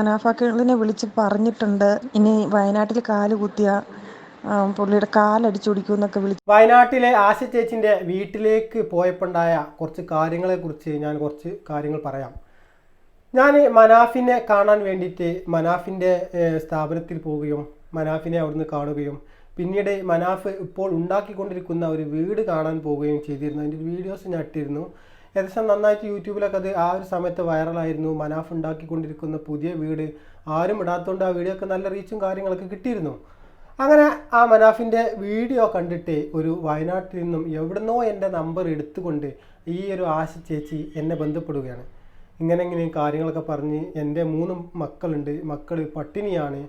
മനാഫാക്കളിനെ വിളിച്ച് പറഞ്ഞിട്ടുണ്ട്. ഇനി വയനാട്ടിൽ കാൽ കുത്തിയ പുള്ളിയുടെ കാലടിച്ചൊടിക്കും എന്നൊക്കെ വിളിച്ചു വയനാട്ടിലെ ആശ ചേച്ചിന്റെ വീട്ടിലേക്ക് പോയപ്പോണ്ടായ കുറച്ച് കാര്യങ്ങളെക്കുറിച്ച് ഞാൻ കുറച്ച് കാര്യങ്ങൾ പറയാം. ഞാൻ മനാഫിനെ കാണാൻ വേണ്ടിയിട്ട് മനാഫിന്റെ സ്ഥാപനത്തിൽ പോവുകയും മനാഫിനെ അവിടുന്ന് കാണുകയും പിന്നീട് മനാഫ് ഇപ്പോൾ ഉണ്ടാക്കിക്കൊണ്ടിരിക്കുന്ന ഒരു വീട് കാണാൻ പോവുകയും ചെയ്തിരുന്നു. അതിന്റെ വീഡിയോസ് ഞാൻ ഇട്ടിരുന്നു. ഏകദേശം നന്നായിട്ട് യൂട്യൂബിലൊക്കെ അത് ആ ഒരു സമയത്ത് വൈറലായിരുന്നു. മനാഫ് ഉണ്ടാക്കിക്കൊണ്ടിരിക്കുന്ന പുതിയ വീട്. ആരും ഇടാത്തതുകൊണ്ട് ആ വീഡിയോ ഒക്കെ നല്ല റീച്ചും കാര്യങ്ങളൊക്കെ കിട്ടിയിരുന്നു. അങ്ങനെ ആ മനാഫിന്റെ വീഡിയോ കണ്ടിട്ട് ഒരു വയനാട്ടിൽ നിന്നും എവിടുന്നോ എന്റെ നമ്പർ എടുത്തുകൊണ്ട് ഈ ഒരു ആശ ചേച്ചി എന്നെ ബന്ധപ്പെടുകയാണ്. ഇങ്ങനെ ഇങ്ങനെ കാര്യങ്ങളൊക്കെ പറഞ്ഞ് എന്റെ മൂന്ന് മക്കളുണ്ട്. മക്കൾ പട്ടിണിയാണ്.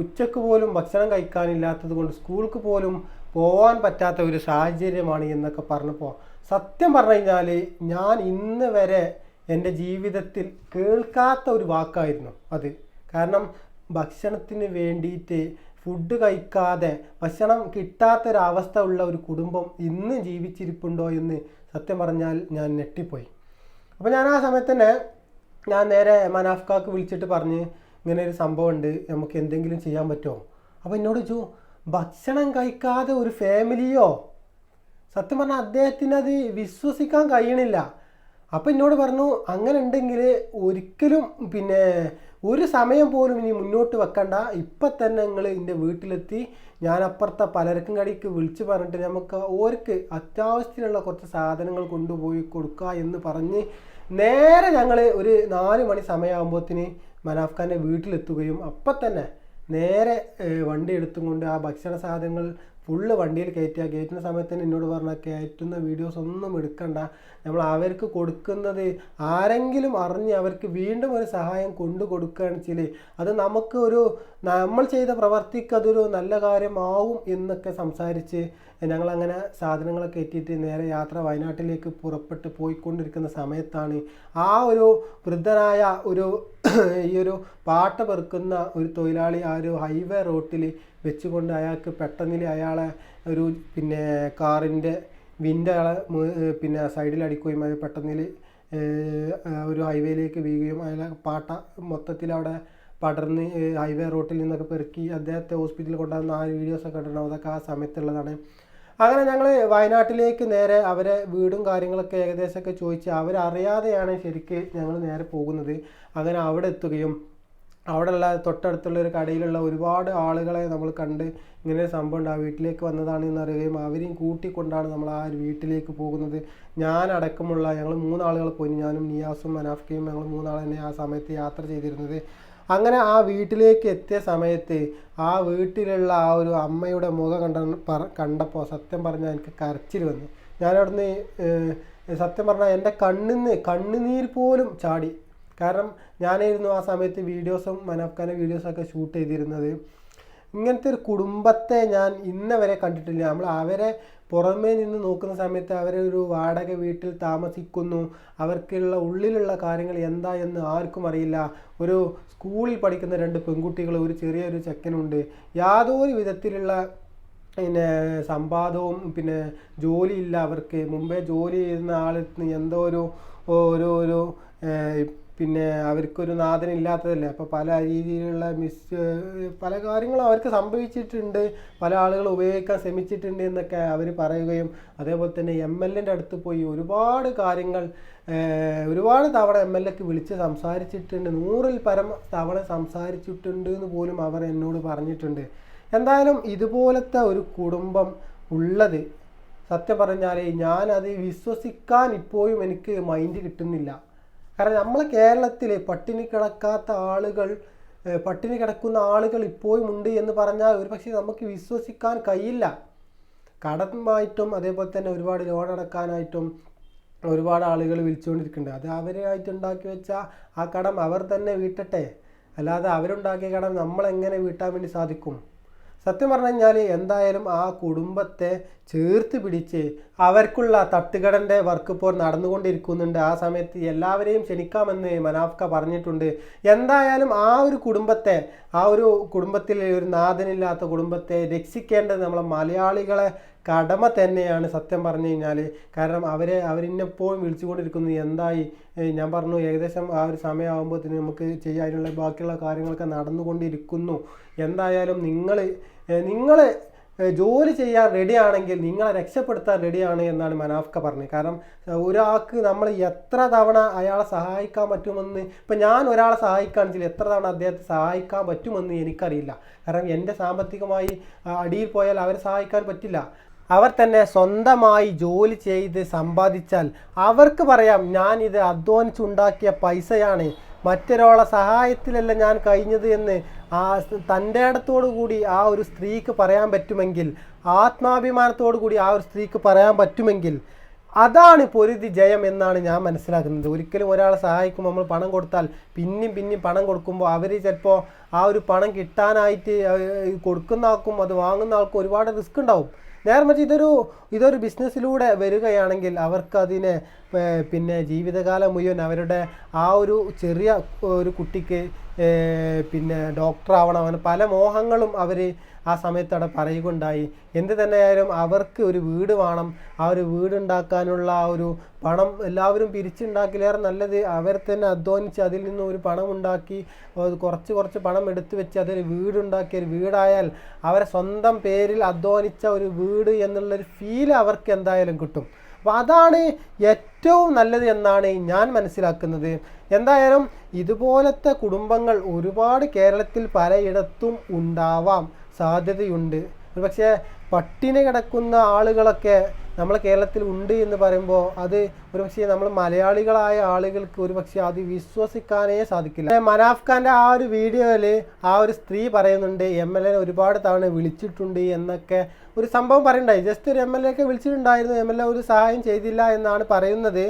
ഉച്ചയ്ക്ക് പോലും ഭക്ഷണം കഴിക്കാനില്ലാത്തത് കൊണ്ട് സ്കൂൾക്ക് പോലും പോകാൻ പറ്റാത്ത ഒരു സാഹചര്യമാണ് എന്നൊക്കെ പറഞ്ഞപ്പോൾ സത്യം പറഞ്ഞു കഴിഞ്ഞാൽ ഞാൻ ഇന്ന് വരെ എന്റെ ജീവിതത്തിൽ കേൾക്കാത്ത ഒരു വാക്കായിരുന്നു അത്. കാരണം ഭക്ഷണത്തിന് വേണ്ടിയിട്ട് ഫുഡ് കഴിക്കാതെ ഭക്ഷണം കിട്ടാത്തൊരവസ്ഥ ഉള്ള ഒരു കുടുംബം ഇന്ന് ജീവിച്ചിരിപ്പുണ്ടോ എന്ന് സത്യം പറഞ്ഞാൽ ഞാൻ ഞെട്ടിപ്പോയി. അപ്പോൾ ഞാൻ ആ സമയത്ത് തന്നെ ഞാൻ നേരെ മനാഫ്കാക്ക് വിളിച്ചിട്ട് പറഞ്ഞ് ഇങ്ങനെ ഒരു സംഭവം ഉണ്ട് നമുക്ക് എന്തെങ്കിലും ചെയ്യാൻ പറ്റുമോ? അപ്പോൾ എന്നോട് ചോദിച്ചു ഭക്ഷണം കഴിക്കാതെ ഒരു ഫാമിലിയോ? സത്യം പറഞ്ഞാൽ അദ്ദേഹത്തിന് അത് വിശ്വസിക്കാൻ കഴിയണില്ല. അപ്പം എന്നോട് പറഞ്ഞു അങ്ങനെ ഉണ്ടെങ്കിൽ ഒരിക്കലും പിന്നെ ഒരു സമയം പോലും ഇനി മുന്നോട്ട് വെക്കണ്ട. ഇപ്പം തന്നെ നിങ്ങൾ എന്റെ വീട്ടിലെത്തി. ഞാൻ അപ്പുറത്തെ പലർക്കും കടിക്ക് വിളിച്ച് പറഞ്ഞിട്ട് നമുക്ക് ഓർക്ക് അത്യാവശ്യത്തിനുള്ള കുറച്ച് സാധനങ്ങൾ കൊണ്ടുപോയി കൊടുക്കുക എന്ന് പറഞ്ഞ് നേരെ ഞങ്ങൾ ഒരു നാല് മണി സമയമാകുമ്പോഴത്തേന് മനാഫ്ഖാന്റെ വീട്ടിലെത്തുകയും അപ്പം തന്നെ നേരെ വണ്ടി എടുത്തുകൊണ്ട് ആ ഭക്ഷണ സാധനങ്ങൾ ഫുള്ള് വണ്ടിയിൽ കയറ്റുക കയറ്റുന്ന സമയത്ത് തന്നെ എന്നോട് പറഞ്ഞ കയറ്റുന്ന വീഡിയോസ് ഒന്നും എടുക്കണ്ട. നമ്മൾ അവർക്ക് കൊടുക്കുന്നത് ആരെങ്കിലും അറിഞ്ഞ് അവർക്ക് വീണ്ടും ഒരു സഹായം കൊണ്ടു കൊടുക്കുകയാണെന്ന് അത് നമുക്ക് ഒരു നമ്മൾ ചെയ്ത പ്രവർത്തിക്ക് അതൊരു നല്ല കാര്യമാവും എന്നൊക്കെ സംസാരിച്ച് ഞങ്ങളങ്ങനെ സാധനങ്ങളൊക്കെ എത്തിയിട്ട് നേരെ യാത്ര വയനാട്ടിലേക്ക് പുറപ്പെട്ട് പോയിക്കൊണ്ടിരിക്കുന്ന സമയത്താണ് ആ ഒരു വൃദ്ധനായ ഒരു ഈ ഒരു പാട്ട പെറുക്കുന്ന ഒരു തൊഴിലാളി ആ ഒരു ഹൈവേ റോട്ടിൽ വെച്ചുകൊണ്ട് അയാൾക്ക് പെട്ടെന്ന് അയാളെ ഒരു പിന്നെ കാറിന്റെ വിൻഡ് അയാളെ പിന്നെ സൈഡിൽ അടിക്കുകയും അത് പെട്ടെന്ന് ഒരു ഹൈവേയിലേക്ക് വീഴുകയും അയാളെ പാട്ട മൊത്തത്തിൽ അവിടെ പടർന്ന് ഹൈവേ റോട്ടിൽ നിന്നൊക്കെ പെറുക്കി അദ്ദേഹത്തെ ഹോസ്പിറ്റലിൽ കൊണ്ടുവന്ന ആ വീഡിയോസൊക്കെ കണ്ടിട്ടുണ്ടാവും അതൊക്കെ ആ സമയത്തുള്ളതാണ്. അങ്ങനെ ഞങ്ങൾ വയനാട്ടിലേക്ക് നേരെ അവരെ വീടും കാര്യങ്ങളൊക്കെ ഏകദേശമൊക്കെ ചോദിച്ച് അവരറിയാതെയാണ് ശരിക്ക് ഞങ്ങൾ നേരെ പോകുന്നത്. അങ്ങനെ അവിടെ എത്തുകയും അവിടെയുള്ള തൊട്ടടുത്തുള്ള ഒരു കടയിലുള്ള ഒരുപാട് ആളുകളെ നമ്മൾ കണ്ട് ഇങ്ങനെ ഒരു സംഭവം ഉണ്ട്. ആ വീട്ടിലേക്ക് വന്നതാണ് എന്ന് അറിയുകയും അവരെയും കൂട്ടിക്കൊണ്ടാണ് നമ്മൾ ആ ഒരു വീട്ടിലേക്ക് പോകുന്നത്. ഞാൻ അടക്കമുള്ള ഞങ്ങൾ മൂന്നാളുകൾ പോയി. ഞാനും നിയാസും മനാഫ്കയും ഞങ്ങൾ മൂന്നാൾ തന്നെ ആ സമയത്ത് യാത്ര ചെയ്തിരുന്നത്. അങ്ങനെ ആ വീട്ടിലേക്ക് എത്തിയ സമയത്ത് ആ വീട്ടിലുള്ള ആ ഒരു അമ്മയുടെ മുഖം കണ്ട കണ്ടപ്പോൾ സത്യം പറഞ്ഞാൽ എനിക്ക് കരച്ചിൽ വന്നു. ഞാനവിടുന്ന് സത്യം പറഞ്ഞാൽ എന്റെ കണ്ണിന്ന് കണ്ണുനീർ പോലും ചാടി. കാരണം ഞാനായിരുന്നു ആ സമയത്ത് വീഡിയോസും മനാഫ്ഖാന്റെ വീഡിയോസൊക്കെ ഷൂട്ട് ചെയ്തിരുന്നത്. ഇങ്ങനത്തെ ഒരു കുടുംബത്തെ ഞാൻ ഇന്നവരെ കണ്ടിട്ടില്ല. നമ്മൾ അവരെ പുറമേ നിന്ന് നോക്കുന്ന സമയത്ത് അവരെ ഒരു വാടക വീട്ടിൽ താമസിക്കുന്നു. അവർക്കുള്ള ഉള്ളിലുള്ള കാര്യങ്ങൾ എന്താ എന്ന് ആർക്കും അറിയില്ല. ഒരു സ്കൂളിൽ പഠിക്കുന്ന രണ്ട് പെൺകുട്ടികൾ ഒരു ചെറിയൊരു ചെക്കനുണ്ട്. യാതൊരു വിധത്തിലുള്ള പിന്നെ സമ്പാദവും പിന്നെ ജോലിയില്ല അവർക്ക്. മുമ്പേ ജോലി ചെയ്യുന്ന ആളിൽ നിന്ന് എന്തോ ഒരു ഒരു പിന്നെ അവർക്കൊരു നാഥനില്ലാത്തതല്ലേ? അപ്പോൾ പല രീതിയിലുള്ള മിസ് പല കാര്യങ്ങളും അവർക്ക് സംഭവിച്ചിട്ടുണ്ട്. പല ആളുകൾ ഉപയോഗിക്കാൻ ശ്രമിച്ചിട്ടുണ്ട് എന്നൊക്കെ അവർ പറയുകയും അതേപോലെ തന്നെ എം എൽ എന്റെ അടുത്ത് പോയി ഒരുപാട് കാര്യങ്ങൾ ഒരുപാട് തവണ എം എൽ എക്ക് വിളിച്ച് സംസാരിച്ചിട്ടുണ്ട്. നൂറിൽ പരം തവണ സംസാരിച്ചിട്ടുണ്ട് എന്ന് പോലും അവർ എന്നോട് പറഞ്ഞിട്ടുണ്ട്. എന്തായാലും ഇതുപോലത്തെ ഒരു കുടുംബം ഉള്ളത് സത്യം പറഞ്ഞാൽ ഞാനത് വിശ്വസിക്കാൻ ഇപ്പോഴും എനിക്ക് മൈൻഡ് കിട്ടുന്നില്ല. കാരണം നമ്മളെ കേരളത്തിൽ പട്ടിണി കിടക്കാത്ത ആളുകൾ പട്ടിണി കിടക്കുന്ന ആളുകൾ ഇപ്പോഴും ഉണ്ട് എന്ന് പറഞ്ഞാൽ ഒരു പക്ഷേ നമുക്ക് വിശ്വസിക്കാൻ കഴിയില്ല. കടമായിട്ടും അതേപോലെ തന്നെ ഒരുപാട് ലോൺ അടക്കാനായിട്ടും ഒരുപാട് ആളുകൾ വിളിച്ചുകൊണ്ടിരിക്കുന്നുണ്ട്. അത് അവരായിട്ട് ഉണ്ടാക്കി വെച്ച ആ കടം അവർ തന്നെ വീട്ടട്ടെ. അല്ലാതെ അവരുണ്ടാക്കിയ കടം നമ്മളെങ്ങനെ വീട്ടാൻ വേണ്ടി സാധിക്കും? സത്യം പറഞ്ഞു കഴിഞ്ഞാൽ എന്തായാലും ആ കുടുംബത്തെ ചേർത്ത് പിടിച്ച് അവർക്കുള്ള തട്ടുകടന്റെ വർക്ക് ഇപ്പോൾ നടന്നുകൊണ്ടിരിക്കുന്നുണ്ട്. ആ സമയത്ത് എല്ലാവരെയും ക്ഷണിക്കാമെന്ന് മനാഫ്ക പറഞ്ഞിട്ടുണ്ട്. എന്തായാലും ആ ഒരു കുടുംബത്തെ ആ ഒരു കുടുംബത്തിൽ ഒരു നാഥനില്ലാത്ത കുടുംബത്തെ രക്ഷിക്കേണ്ടത് നമ്മളെ മലയാളികളെ കടമ തന്നെയാണ് സത്യം പറഞ്ഞു കഴിഞ്ഞാൽ കാരണം അവരെ അവരിന്നെപ്പോഴും വിളിച്ചുകൊണ്ടിരിക്കുന്നു എന്തായി? ഞാൻ പറഞ്ഞു ഏകദേശം ആ ഒരു സമയമാകുമ്പോഴത്തേന് നമുക്ക് ചെയ്യാനുള്ള ബാക്കിയുള്ള കാര്യങ്ങളൊക്കെ നടന്നുകൊണ്ടിരിക്കുന്നു. എന്തായാലും നിങ്ങൾ നിങ്ങൾ ജോലി ചെയ്യാൻ റെഡിയാണെങ്കിൽ നിങ്ങളെ രക്ഷപ്പെടുത്താൻ റെഡിയാണ് എന്നാണ് മനാഫ്ക പറഞ്ഞത്. കാരണം ഒരാൾക്ക് നമ്മൾ എത്ര തവണ അയാളെ സഹായിക്കാൻ പറ്റുമെന്ന് ഇപ്പം ഞാൻ ഒരാളെ സഹായിക്കുകയാണെങ്കിൽ എത്ര തവണ അദ്ദേഹത്തെ സഹായിക്കാൻ പറ്റുമെന്ന് എനിക്കറിയില്ല. കാരണം എന്റെ സാമ്പത്തികമായി അടിയിൽ പോയാൽ അവരെ സഹായിക്കാൻ പറ്റില്ല. അവർ തന്നെ സ്വന്തമായി ജോലി ചെയ്ത് സമ്പാദിച്ചാൽ അവർക്ക് പറയാം ഞാൻ ഇത് അധ്വാനിച്ചുണ്ടാക്കിയ പൈസയാണ്. മറ്റൊരാളെ സഹായത്തിലല്ല ഞാൻ കഴിഞ്ഞത് എന്ന് ആ തന്റെ ഇടത്തോടു കൂടി ആ ഒരു സ്ത്രീക്ക് പറയാൻ പറ്റുമെങ്കിൽ ആത്മാഭിമാനത്തോടു കൂടി ആ ഒരു സ്ത്രീക്ക് പറയാൻ പറ്റുമെങ്കിൽ അതാണ് പൊരുതി ജയം എന്നാണ് ഞാൻ മനസ്സിലാക്കുന്നത്. ഒരിക്കലും ഒരാളെ സഹായിക്കുമ്പോൾ നമ്മൾ പണം കൊടുത്താൽ പിന്നെയും പിന്നെയും പണം കൊടുക്കുമ്പോൾ അവർ ചിലപ്പോൾ ആ ഒരു പണം കിട്ടാനായിട്ട് കൊടുക്കുന്ന ആൾക്കും അത് വാങ്ങുന്ന ആൾക്കും ഒരുപാട് റിസ്ക് ഉണ്ടാവും. നേരെ മറിച്ച് ഇതൊരു ഇതൊരു ബിസിനസ്സിലൂടെ വരികയാണെങ്കിൽ അവർക്ക് അതിനെ പിന്നെ ജീവിതകാലം മുഴുവൻ അവരുടെ ആ ഒരു ചെറിയ ഒരു കുട്ടിക്ക് പിന്നെ ഡോക്ടർ ആവണം അങ്ങനെ പല മോഹങ്ങളും അവർ ആ സമയത്ത് അവിടെ പറയുകയുണ്ടായി. എന്ത് തന്നെയായാലും അവർക്ക് ഒരു വീട് വേണം. ആ ഒരു വീടുണ്ടാക്കാനുള്ള ആ ഒരു പണം എല്ലാവരും പിരിച്ചുണ്ടാക്കിലേറെ നല്ലത് അവർ തന്നെ അധ്വാനിച്ച് അതിൽ നിന്ന് ഒരു പണം ഉണ്ടാക്കി കുറച്ച് കുറച്ച് പണം എടുത്തു വെച്ച് അതൊരു വീടുണ്ടാക്കി. ഒരു വീടായാൽ അവരെ സ്വന്തം പേരിൽ അധ്വാനിച്ച ഒരു വീട് എന്നുള്ളൊരു ഫീൽ അവർക്ക് എന്തായാലും കിട്ടും. അപ്പോൾ അതാണ് ഏറ്റവും നല്ലത് എന്നാണ് ഞാൻ മനസ്സിലാക്കുന്നത്. എന്തായാലും ഇതുപോലത്തെ കുടുംബങ്ങൾ ഒരുപാട് കേരളത്തിൽ പലയിടത്തും ഉണ്ടാവാം സാധ്യതയുണ്ട്. ഒരുപക്ഷെ പട്ടിണി കിടക്കുന്ന ആളുകളൊക്കെ നമ്മളെ കേരളത്തിൽ ഉണ്ട് എന്ന് പറയുമ്പോൾ അത് ഒരുപക്ഷെ നമ്മൾ മലയാളികളായ ആളുകൾക്ക് ഒരുപക്ഷെ അത് വിശ്വസിക്കാനേ സാധിക്കില്ല. മനാഫ് ഖാന്റെ ആ ഒരു വീഡിയോയിൽ ആ ഒരു സ്ത്രീ പറയുന്നുണ്ട് എം എൽ എ ഒരുപാട് തവണ വിളിച്ചിട്ടുണ്ട് എന്നൊക്കെ ഒരു സംഭവം പറയണ്ടായി ജസ്റ്റ് ഒരു എം എൽ എ ഒക്കെ വിളിച്ചിട്ടുണ്ടായിരുന്നു എം എൽ എ ഒരു സഹായം ചെയ്തില്ല എന്നാണ് പറയുന്നത്.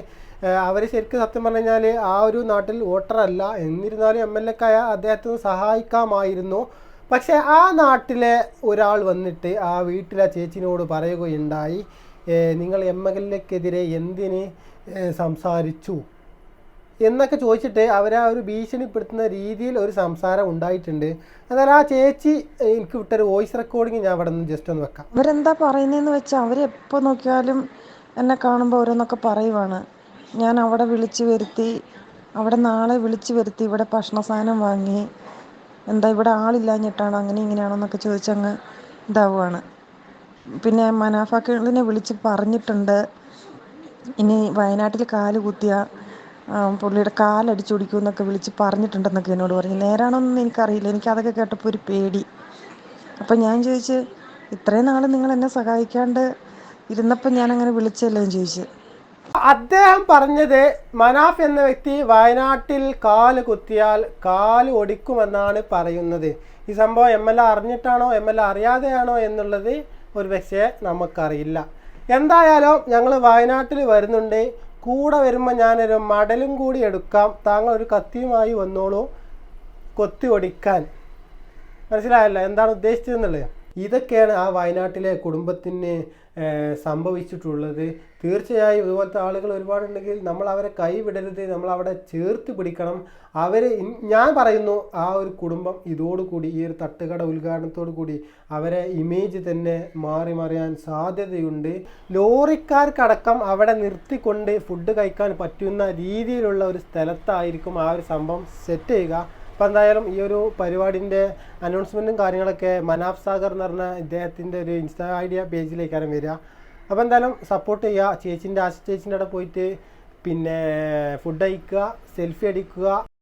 അവർ ശരിക്കും സത്യം പറഞ്ഞു കഴിഞ്ഞാൽ ആ ഒരു നാട്ടിൽ വോട്ടറല്ല എന്നിരുന്നാലും എം എൽ എക്കായ അദ്ദേഹത്തിന് സഹായിക്കാമായിരുന്നു. പക്ഷേ ആ നാട്ടിലെ ഒരാൾ വന്നിട്ട് ആ വീട്ടിലെ ചേച്ചിനോട് പറയുകയുണ്ടായി. "ഏ, നിങ്ങൾ എം എൽ എക്കെതിരെ എന്തിന് സംസാരിച്ചു? എന്നൊക്കെ ചോദിച്ചിട്ട് അവരാ ഒരു ഭീഷണിപ്പെടുത്തുന്ന രീതിയിൽ ഒരു സംസാരം ഉണ്ടായിട്ടുണ്ട്. എന്നാൽ ആ ചേച്ചി എനിക്ക് വിട്ടൊരു വോയിസ് റെക്കോർഡിങ് ഞാൻ അവിടെ നിന്ന് ജസ്റ്റ് ഒന്ന് വെക്കാം. അവരെന്താ പറയുന്നതെന്ന് വെച്ചാൽ അവരെപ്പോൾ നോക്കിയാലും എന്നെ കാണുമ്പോൾ ഓരോന്നൊക്കെ പറയുവാണ്. ഞാൻ അവിടെ വിളിച്ചു വരുത്തി അവിടെ നാളെ വിളിച്ചു വരുത്തി ഇവിടെ ഭക്ഷണ സാധനം വാങ്ങി എന്താ ഇവിടെ ആളില്ലാഞ്ഞിട്ടാണോ അങ്ങനെ ഇങ്ങനെയാണോ എന്നൊക്കെ ചോദിച്ചങ്ങ് ഇതാവുകയാണ് പിന്നെ മനാഫാക്കളിനെ വിളിച്ച് പറഞ്ഞിട്ടുണ്ട്. ഇനി വയനാട്ടിൽ കാൽ കുത്തിയ പുള്ളിയുടെ പുള്ളിയുടെ കാലടിച്ചൊടിക്കും എന്നൊക്കെ വിളിച്ച് പറഞ്ഞിട്ടുണ്ടെന്നൊക്കെ എന്നോട് പറഞ്ഞു. നേരാണോന്നൊന്നും എനിക്കറിയില്ല. എനിക്ക് അതൊക്കെ കേട്ടപ്പോൾ ഒരു പേടി. അപ്പം ഞാൻ ചോദിച്ച് ഇത്രയും നാൾ നിങ്ങൾ എന്നെ സഹായിക്കാണ്ട് ഇരുന്നപ്പോൾ ഞാൻ അങ്ങനെ വിളിച്ചല്ലേ? എന്ന് ചോദിച്ചു. അദ്ദേഹം പറഞ്ഞത് മനാഫ് എന്ന വ്യക്തി വയനാട്ടിൽ കാൽ കുത്തിയാൽ കാൽ ഒടിക്കുമെന്നാണ് പറയുന്നത്. ഈ സംഭവം എം എൽ എ അറിഞ്ഞിട്ടാണോ എം എൽ എ അറിയാതെയാണോ എന്നുള്ളത് ഒരു പക്ഷേ നമുക്കറിയില്ല. എന്തായാലും ഞങ്ങൾ വയനാട്ടിൽ വരുന്നുണ്ട്. കൂടെ വരുമ്പോൾ ഞാനൊരു മടലും കൂടി എടുക്കാം. താങ്കൾ ഒരു കത്തിയുമായി വന്നോളൂ കൊത്തി ഒടിക്കാൻ. മനസ്സിലായല്ലോ? എന്താണ് ഉദ്ദേശിച്ചതെന്നുള്ളത്? ഇതൊക്കെയാണ് ആ വയനാട്ടിലെ കുടുംബത്തിന് സംഭവിച്ചിട്ടുള്ളത്. തീർച്ചയായും ഇതുപോലത്തെ ആളുകൾ ഒരുപാടുണ്ടെങ്കിൽ നമ്മൾ അവരെ കൈവിടരുത് നമ്മൾ അവിടെ ചേർത്ത് പിടിക്കണം. അവർ ഞാൻ പറയുന്നു ആ ഒരു കുടുംബം ഇതോടുകൂടി ഈ ഒരു തട്ടുകട ഉദ്ഘാടനത്തോടു കൂടി അവരെ ഇമേജ് തന്നെ മാറി മറിയാൻ സാധ്യതയുണ്ട്. ലോറിക്കാർക്കടക്കം അവിടെ നിർത്തിക്കൊണ്ട് ഫുഡ് കഴിക്കാൻ പറ്റുന്ന രീതിയിലുള്ള ഒരു സ്ഥലത്തായിരിക്കും ആ ഒരു സംഭവം സെറ്റ് ചെയ്യുക. അപ്പോൾ എന്തായാലും ഈ ഒരു പരിപാടിന്റെ അനൗൺസ്മെന്റും കാര്യങ്ങളൊക്കെ മനാഫ് സാഗർ എന്ന് പറഞ്ഞ ഇദ്ദേഹത്തിന്റെ ഒരു ഇൻസ്റ്റാ ഐഡിയ പേജിലേക്കാണ് വരിക. അപ്പോൾ എന്തായാലും സപ്പോർട്ട് ചെയ്യുക ചേച്ചിന്റെ ആശ ചേച്ചിന്റെ അവിടെ പോയിട്ട് പിന്നെ ഫുഡ് കഴിക്കുക സെൽഫി അടിക്കുക.